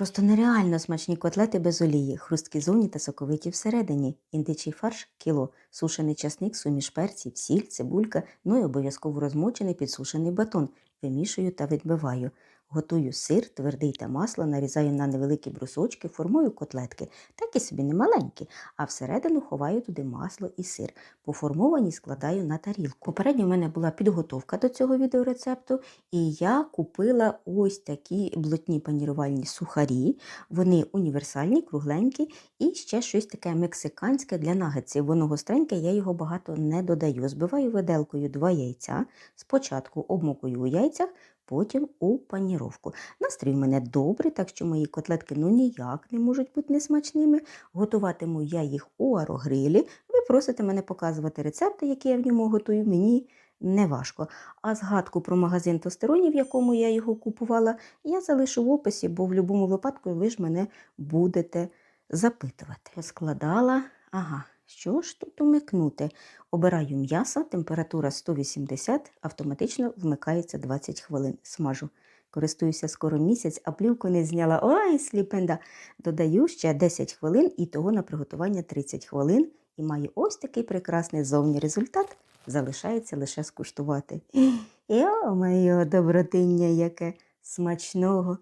Просто нереально смачні котлети без олії, хрусткі зовні та соковиті всередині, індичий фарш – кіло, сушений часник, суміш перців, сіль, цибулька, ну і обов'язково розмочений підсушений батон. Вимішую та відбиваю. Готую сир, твердий та масло, нарізаю на невеликі брусочки, формую котлетки, такі собі не маленькі, а всередину ховаю туди масло і сир. Поформовані складаю на тарілку. Попередньо в мене була підготовка до цього відеорецепту, і я купила ось такі блотні панірувальні сухарі. Вони універсальні, кругленькі, і ще щось таке мексиканське для нагетсів. Воно гостреньке, я його багато не додаю. Збиваю виделкою два яйця. Спочатку обмокую у яйцях, потім у паніровку. Настрій в мене добрий, так що мої котлетки ну ніяк не можуть бути несмачними. Готуватиму я їх у аерогрилі. Ви просите мене показувати рецепти, які я в ньому готую. Мені не важко. А згадку про магазин тостеронів, в якому я його купувала, я залишу в описі, бо в будь-якому випадку ви ж мене будете запитувати. Поскладала, ага, що ж тут умикнути? Обираю м'ясо, температура 180, автоматично вмикається 20 хвилин. Смажу. Користуюся скоро місяць, а плівку не зняла. Ой, сліпенда. Додаю ще 10 хвилин і того на приготування 30 хвилин. І маю ось такий прекрасний зовні результат. Залишається лише скуштувати. Йо, моє добротиння яке смачного!